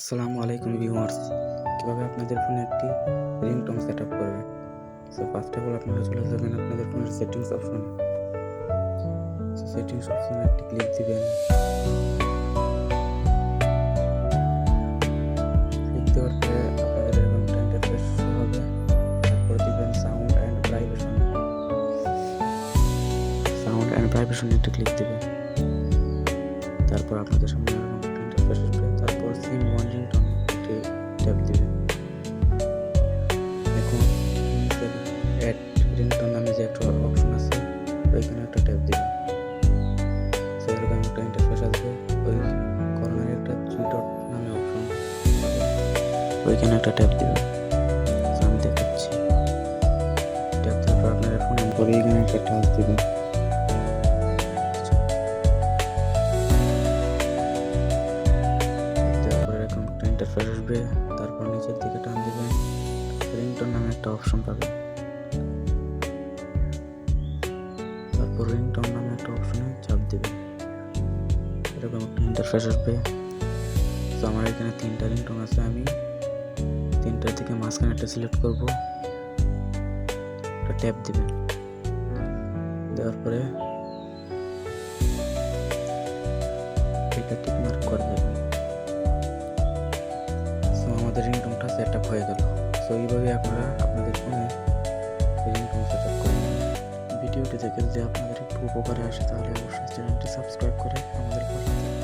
আসসালামু আলাইকুম ভিউয়ার্স। কীভাবে আপনাদের ফোনে একটি রিংটোন সেট আপ করবেন সো ফার্স্ট অফ অল আপনারা চলে যাবেন আপনাদের ফোনের সেটিংস অপশনে সেটিংস অপশনে একটি ক্লিক দিবেন। ক্লিক দেওয়ার পরে আপনাদের এরকম ইন্টারফেস হবে। তারপর দিবেন sound and vibration sound and প্রাইভেশনে একটি ক্লিক দিবেন। তারপর আপনাদের সামনে এরকম ইন্টারফেস আসবে। সিম ওয়ান ট্যাপ দিবেন। এখন অ্যাড রিংটোন নামে যে একটা অপশন আছে, ওইখানে একটা ট্যাপ দিবেন। সো এরকম একটা ইন্টারফেস আসবে ওই কর্নারে একটা থ্রি ডট নামে অপশন ওইখানে একটা ট্যাপ দিবেন। আমি দেখাচ্ছি। ট্যাপ দেওয়ার পর আপনার ফোনে পরে এখানে একটা টাচ দিবেন। আসবে তারপর নিচের দিকে টান দিবেন রিংটোন নামে একটা অপশন পাবেন তারপর রিংটোন নামে একটা অপশনে চাপ দিবেন এরকম একটা ইন্টারফেস আসবে। তো আমার এখানে তিনটা রিংটোন আছে, আমি তিনটার থেকে মাঝখানে একটা সিলেক্ট করব। একটা ট্যাপ দিবেন দেওয়ার পরে সেট আপ হয়ে গেল। সো এইভাবে আপনারা আপনাদের ফোনে রিংটোন সেট আপ ভিডিওটি দেখে যদি আপনাদের একটু উপকারে আসে, তাহলে অবশ্যই চ্যানেলটি সাবস্ক্রাইব করে আমাদের পাশে